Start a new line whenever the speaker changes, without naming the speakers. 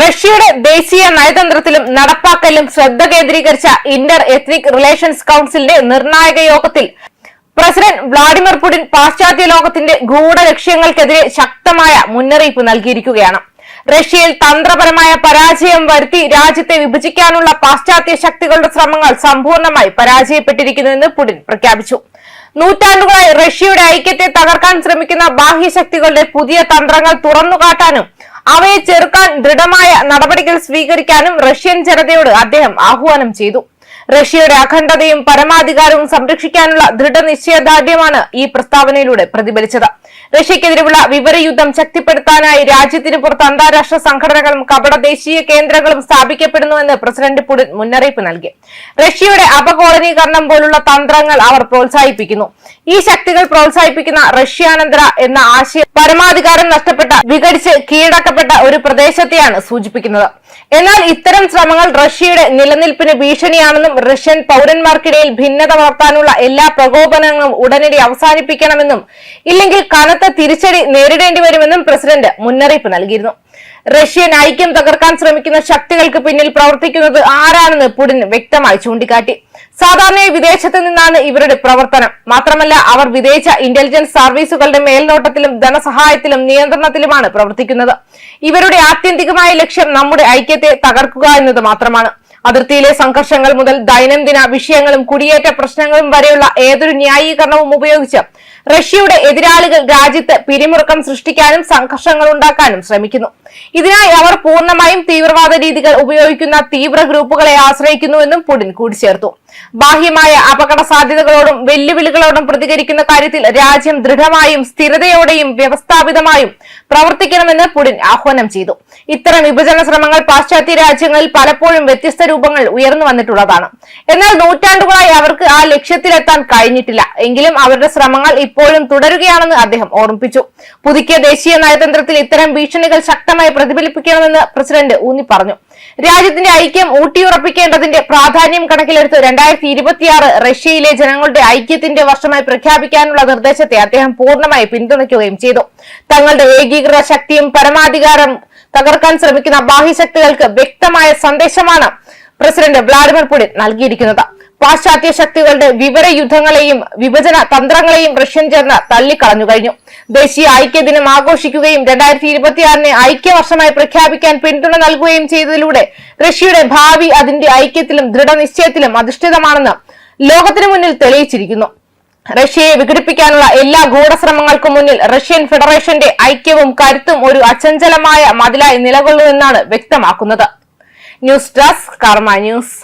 റഷ്യയുടെ ദേശീയ നയതന്ത്രത്തിലും നടപ്പാക്കലിലും ശ്രദ്ധ കേന്ദ്രീകരിച്ച ഇന്റർ എത്നിക് റിലേഷൻസ് കൌൺസിലിന്റെ നിർണായക യോഗത്തിൽ പ്രസിഡന്റ് വ്ളാഡിമിർ പുടിൻ പാശ്ചാത്യ ലോകത്തിന്റെ ഗൂഢലക്ഷ്യങ്ങൾക്കെതിരെ ശക്തമായ മുന്നറിയിപ്പ് നൽകിയിരിക്കുകയാണ്. റഷ്യയിൽ തന്ത്രപരമായ പരാജയം വരുത്തി രാജ്യത്തെ വിഭജിക്കാനുള്ള പാശ്ചാത്യ ശക്തികളുടെ ശ്രമങ്ങൾ സമ്പൂർണമായി പരാജയപ്പെട്ടിരിക്കുന്നുവെന്ന് പുടിൻ പ്രഖ്യാപിച്ചു. നൂറ്റാണ്ടുകളായി റഷ്യയുടെ ഐക്യത്തെ തകർക്കാൻ ശ്രമിക്കുന്ന ബാഹ്യശക്തികളുടെ പുതിയ തന്ത്രങ്ങൾ തുറന്നുകാട്ടാനും അവയെ ചെറുക്കാൻ ദൃഢമായ നടപടികൾ സ്വീകരിക്കാനും റഷ്യൻ ജനതയോട് അദ്ദേഹം ആഹ്വാനം ചെയ്തു. റഷ്യയുടെ അഖണ്ഡതയും പരമാധികാരവും സംരക്ഷിക്കാനുള്ള ദൃഢനിശ്ചയദാർഢ്യമാണ് ഈ പ്രസ്താവനയിലൂടെ പ്രതിഫലിച്ചത്. റഷ്യക്കെതിരെയുള്ള വിവരയുദ്ധം ശക്തിപ്പെടുത്താനായി രാജ്യത്തിന് പുറത്ത് അന്താരാഷ്ട്ര സംഘടനകളും കപട ദേശീയ കേന്ദ്രങ്ങളും സ്ഥാപിക്കപ്പെടുന്നുവെന്ന് പ്രസിഡന്റ് പുടിൻ മുന്നറിയിപ്പ് നൽകി. റഷ്യയുടെ അപകോളനീകരണം പോലുള്ള തന്ത്രങ്ങൾ അവർ പ്രോത്സാഹിപ്പിക്കുന്നു. ഈ ശക്തികൾ പ്രോത്സാഹിപ്പിക്കുന്ന റഷ്യാനന്തര എന്ന ആശയം പരമാധികാരം നഷ്ടപ്പെട്ട വിഘടിച്ച് കീഴടക്കപ്പെട്ട ഒരു പ്രദേശത്തെയാണ് സൂചിപ്പിക്കുന്നത്. എന്നാൽ ഇത്തരം ശ്രമങ്ങൾ റഷ്യയുടെ നിലനിൽപ്പിന് ഭീഷണിയാണെന്നും റഷ്യൻ പൗരന്മാർക്കിടയിൽ ഭിന്നത വളർത്താനുള്ള എല്ലാ പ്രകോപനങ്ങളും ഉടനടി അവസാനിപ്പിക്കണമെന്നും ഇല്ലെങ്കിൽ കനത്ത തിരിച്ചടി നേരിടേണ്ടി വരുമെന്നും പ്രസിഡന്റ് മുന്നറിയിപ്പ് നൽകിയിരുന്നു. റഷ്യൻ ഐക്യം തകർക്കാൻ ശ്രമിക്കുന്ന ശക്തികൾക്ക് പിന്നിൽ പ്രവർത്തിക്കുന്നത് ആരാണെന്ന് പുടിൻ വ്യക്തമായി ചൂണ്ടിക്കാട്ടി. സാധാരണയായി വിദേശത്ത് നിന്നാണ് ഇവരുടെ പ്രവർത്തനം. മാത്രമല്ല അവർ വിദേശ ഇന്റലിജൻസ് സർവീസുകളുടെ മേൽനോട്ടത്തിലും ധനസഹായത്തിലും നിയന്ത്രണത്തിലുമാണ് പ്രവർത്തിക്കുന്നത്. ഇവരുടെ ആത്യന്തികമായ ലക്ഷ്യം നമ്മുടെ ഐക്യത്തെ തകർക്കുക എന്നത് മാത്രമാണ്. അതിർത്തിയിലെ സംഘർഷങ്ങൾ മുതൽ ദൈനംദിന വിഷയങ്ങളും കുടിയേറ്റ പ്രശ്നങ്ങളും വരെയുള്ള ഏതൊരു ന്യായീകരണവും ഉപയോഗിച്ച് റഷ്യയുടെ എതിരാളികൾ രാജ്യത്ത് പിരിമുറുക്കം സൃഷ്ടിക്കാനും സംഘർഷങ്ങൾ ഉണ്ടാക്കാനും ശ്രമിക്കുന്നു. ഇതിനായി അവർ പൂർണമായും തീവ്രവാദ രീതികൾ ഉപയോഗിക്കുന്ന തീവ്ര ഗ്രൂപ്പുകളെ ആശ്രയിക്കുന്നുവെന്നും പുടിൻ കൂട്ടിച്ചേർത്തു ബാഹ്യമായ അപകട സാധ്യതകളോടും വെല്ലുവിളികളോടും പ്രതികരിക്കുന്ന കാര്യത്തിൽ രാജ്യം ദൃഢമായും സ്ഥിരതയോടെയും വ്യവസ്ഥാപിതമായും പ്രവർത്തിക്കണമെന്ന് പുടിൻ ആഹ്വാനം ചെയ്തു. ഇത്തരം വിഭജന ശ്രമങ്ങൾ പാശ്ചാത്യ രാജ്യങ്ങളിൽ പലപ്പോഴും വ്യത്യസ്ത രൂപങ്ങൾ ഉയർന്നു വന്നിട്ടുള്ളതാണ്. എന്നാൽ നൂറ്റാണ്ടുകളായി അവർക്ക് ആ ലക്ഷ്യത്തിലെത്താൻ കഴിഞ്ഞിട്ടില്ല. എങ്കിലും അവരുടെ ശ്രമങ്ങൾ ഇപ്പോഴും തുടരുകയാണെന്ന് അദ്ദേഹം ഓർമ്മിപ്പിച്ചു. പുതുക്കിയ ദേശീയ നയതന്ത്രത്തിൽ ഇത്തരം ഭീഷണികൾ ശക്തമായി പ്രതിഫലിപ്പിക്കണമെന്ന് പ്രസിഡന്റ് ഊന്നി പറഞ്ഞു. രാജ്യത്തിന്റെ ഐക്യം ഊട്ടിയുറപ്പിക്കേണ്ടതിന്റെ പ്രാധാന്യം കണക്കിലെടുത്ത് രണ്ടായിരത്തി ഇരുപത്തിയാറ് റഷ്യയിലെ ജനങ്ങളുടെ ഐക്യത്തിന്റെ വർഷമായി പ്രഖ്യാപിക്കാനുള്ള നിർദ്ദേശത്തെ അദ്ദേഹം പൂർണമായി പിന്തുണയ്ക്കുകയും ചെയ്തു. തങ്ങളുടെ ഏകീകൃത ശക്തിയും പരമാധികാരം തകർക്കാൻ ശ്രമിക്കുന്ന ബാഹ്യശക്തികൾക്ക് വ്യക്തമായ സന്ദേശമാണ് പ്രസിഡന്റ് വ്ളാഡിമിർ പുടിൻ നൽകിയിരിക്കുന്നത്. പാശ്ചാത്യ ശക്തികളുടെ വിവര യുദ്ധങ്ങളെയും വിഭജന തന്ത്രങ്ങളെയും റഷ്യൻ ചേർന്ന് തള്ളിക്കളഞ്ഞു കഴിഞ്ഞു. ദേശീയ ഐക്യ ദിനം ആഘോഷിക്കുകയും രണ്ടായിരത്തി ഇരുപത്തിയാറിനെ ഐക്യവർഷമായി പ്രഖ്യാപിക്കാൻ പിന്തുണ നൽകുകയും ചെയ്തതിലൂടെ റഷ്യയുടെ ഭാവി അതിന്റെ ഐക്യത്തിലും ദൃഢനിശ്ചയത്തിലും അധിഷ്ഠിതമാണെന്ന് ലോകത്തിനു മുന്നിൽ തെളിയിച്ചിരിക്കുന്നു. റഷ്യയെ വിഘടിപ്പിക്കാനുള്ള എല്ലാ ഗൂഢശ്രമങ്ങൾക്കും മുന്നിൽ റഷ്യൻ ഫെഡറേഷന്റെ ഐക്യവും കരുത്തും ഒരു അചഞ്ചലമായ മതിലായി നിലകൊള്ളുമെന്നാണ് വ്യക്തമാക്കുന്നത്. News desk Karma news.